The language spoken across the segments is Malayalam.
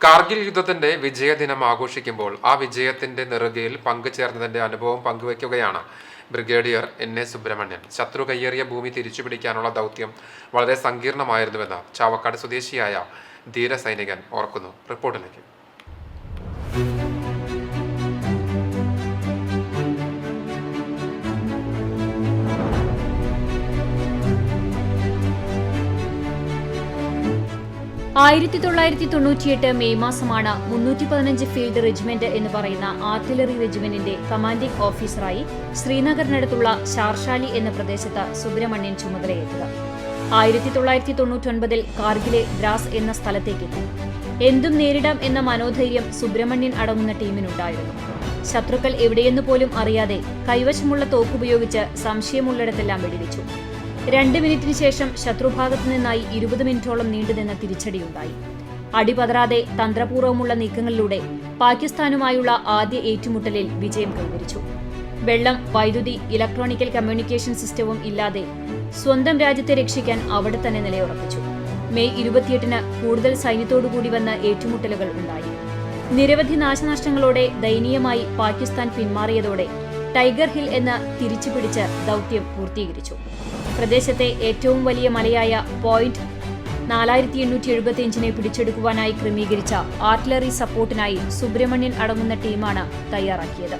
കാർഗിൽ യുദ്ധത്തിന്റെ വിജയദിനം ആഘോഷിക്കുമ്പോൾ ആ വിജയത്തിന്റെ നെറുകയിൽ പങ്കുചേർന്നതിന്റെ അനുഭവം പങ്കുവയ്ക്കുകയാണ് ബ്രിഗേഡിയർ എൻ എ സുബ്രഹ്മണ്യൻ. ശത്രു കയ്യേറിയ ഭൂമി തിരിച്ചുപിടിക്കാനുള്ള ദൗത്യം വളരെ സങ്കീർണമായിരുന്നുവെന്ന് ചാവക്കാട് സ്വദേശിയായ ധീര സൈനികൻ ഓർക്കുന്നു. റിപ്പോർട്ടിലേക്ക്. ആയിരത്തി തൊള്ളായിരത്തി തൊണ്ണൂറ്റിയെട്ട് മെയ് മാസമാണ് മുന്നൂറ്റി പതിനഞ്ച് ഫീൽഡ് റെജിമെന്റ് എന്ന് പറയുന്ന ആർട്ടിലറി റെജിമെന്റിന്റെ കമാൻഡിംഗ് ഓഫീസറായി ശ്രീനഗറിനടുത്തുള്ള ശാർഷാലി എന്ന പ്രദേശത്ത് സുബ്രഹ്മണ്യൻ ചുമതലയേറ്റത്. ആയിരത്തി തൊള്ളായിരത്തി തൊണ്ണൂറ്റൊൻപതിൽ കാർഗിലെ ദ്രാസ് എന്ന സ്ഥലത്തേക്കെത്തി എന്തും നേരിടാം എന്ന മനോധൈര്യം സുബ്രഹ്മണ്യൻ അടങ്ങുന്ന ടീമിനുണ്ടായിരുന്നു. ശത്രുക്കൾ എവിടെയെന്ന് പോലും അറിയാതെ കൈവശമുള്ള തോക്കുപയോഗിച്ച് സംശയമുള്ളിടത്തെല്ലാം വെടിവെച്ചു. രണ്ട് മിനിറ്റിന് ശേഷം ശത്രുഭാഗത്തു നിന്നായി ഇരുപത് മിനിറ്റോളം നീണ്ടുനിന്ന തിരിച്ചടിയുണ്ടായി. അടിപതരാതെ തന്ത്രപൂർവമുള്ള നീക്കങ്ങളിലൂടെ പാകിസ്ഥാനുമായുള്ള ആദ്യ ഏറ്റുമുട്ടലിൽ വിജയം കൈവരിച്ചു. വെള്ളം വൈദ്യുതി ഇലക്ട്രോണിക്കൽ കമ്മ്യൂണിക്കേഷൻ സിസ്റ്റവും ഇല്ലാതെ സ്വന്തം രാജ്യത്തെ രക്ഷിക്കാൻ അവിടെ തന്നെ നിലയുറപ്പിച്ചു. മെയ് ഇരുപത്തിയെട്ടിന് കൂടുതൽ സൈന്യത്തോടുകൂടി വന്ന ഏറ്റുമുട്ടലുകൾ ഉണ്ടായി. നിരവധി നാശനഷ്ടങ്ങളോടെ ദയനീയമായി പാകിസ്ഥാൻ പിന്മാറിയതോടെ ടൈഗർ ഹിൽ എന്ന തിരിച്ചുപിടിച്ച് ദൗത്യം പൂർത്തീകരിച്ചു. പ്രദേശത്തെ ഏറ്റവും വലിയ മലയായ പോയിന്റ് നാലായിരത്തി എണ്ണൂറ്റി എഴുപത്തിയഞ്ചിനെ പിടിച്ചെടുക്കുവാനായി ക്രമീകരിച്ച ആർട്ടിലറി സപ്പോർട്ടിനായി സുബ്രഹ്മണ്യൻ അടങ്ങുന്ന ടീമാണ് തയ്യാറാക്കിയത്.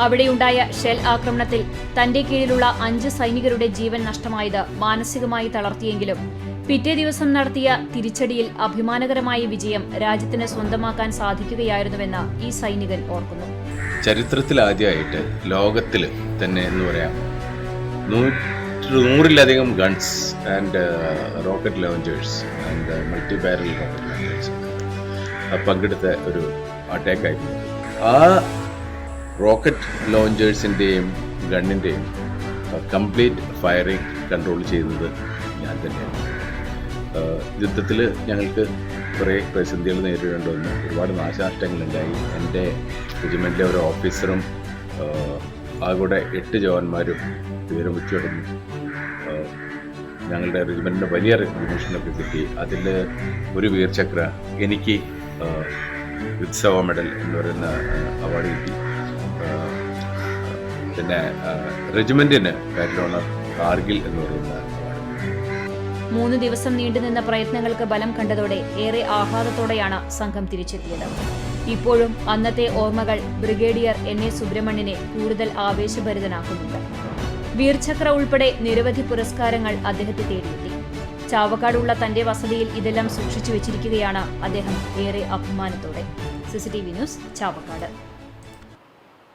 അവിടെയുണ്ടായ ഷെൽ ആക്രമണത്തിൽ തന്റെ കീഴിലുള്ള അഞ്ച് സൈനികരുടെ ജീവൻ നഷ്ടമായത് മാനസികമായി തളർത്തിയെങ്കിലും പിറ്റേ ദിവസം നടത്തിയ തിരിച്ചടിയിൽ അഭിമാനകരമായ വിജയം രാജ്യത്തിന് സ്വന്തമാക്കാൻ സാധിക്കുകയായിരുന്നുവെന്ന് ഈ സൈനികൻ ഓർക്കുന്നു. ചരിത്രത്തിൽ ആദ്യമായിട്ട് ലോകത്തിൽ തന്നെ എന്ന് പറയാം. നൂറിലധികം guns and rocket launchers and multi barrel rocket launchers പങ്കെടുത്ത ഒരു അറ്റാക്ക് അറ്റാക്കായിരുന്നു ആ റോക്കറ്റ് ലോഞ്ചേഴ്സിന്റെയും ഗണ്ണിന്റെയും കംപ്ലീറ്റ് ഫയറിംഗ് കൺട്രോൾ ചെയ്യുന്നത് ഞാൻ തന്നെയാണ്. യുദ്ധത്തിൽ ഞങ്ങൾക്ക് കുറേ പ്രതിസന്ധികൾ നേരിടേണ്ടി വന്നു. ഒരുപാട് നാശനഷ്ടങ്ങളുണ്ടായി. എന്റെ റെജിമെന്റിലെ ഒരു ഓഫീസറും ആകൂടെ എട്ട് ജവാന്മാരും വിവരം വെച്ചുകിടന്നു ഞങ്ങളുടെ റെജിമെന്റിന് വലിയ റെക്കഗ്നേഷനൊക്കെ കിട്ടി. അതിൽ ഒരു വീർചക്ര എനിക്ക് ഉത്സവ മെഡൽ എന്ന് പറയുന്ന അവാർഡ് കിട്ടി. പിന്നെ റെജിമെന്റിന് ബാറ്റിൽ ഓണർ കാർഗിൽ എന്ന് പറയുന്ന മൂന്ന് ദിവസം നീണ്ടുനിന്ന പ്രയത്നങ്ങൾക്ക് ബലം കണ്ടതോടെ ഏറെ ആഹ്ലാദത്തോടെയാണ് സംഘം തിരിച്ചെത്തിയത്. ഇപ്പോഴും അന്നത്തെ ഓർമ്മകൾ ബ്രിഗേഡിയർ എൻ എ സുബ്രഹ്മണ്യനെ കൂടുതൽ ആവേശഭരിതനാക്കുന്നുണ്ട്. വീർചക്ര ഉൾപ്പെടെ നിരവധി പുരസ്കാരങ്ങൾ അദ്ദേഹത്തെ തേടിയെത്തി. ചാവക്കാടുള്ള തന്റെ വസതിയിൽ ഇതെല്ലാം സൂക്ഷിച്ചു വെച്ചിരിക്കുകയാണ് അദ്ദേഹം ഏറെ അഭിമാനത്തോടെ. CCTV news Chavakkad.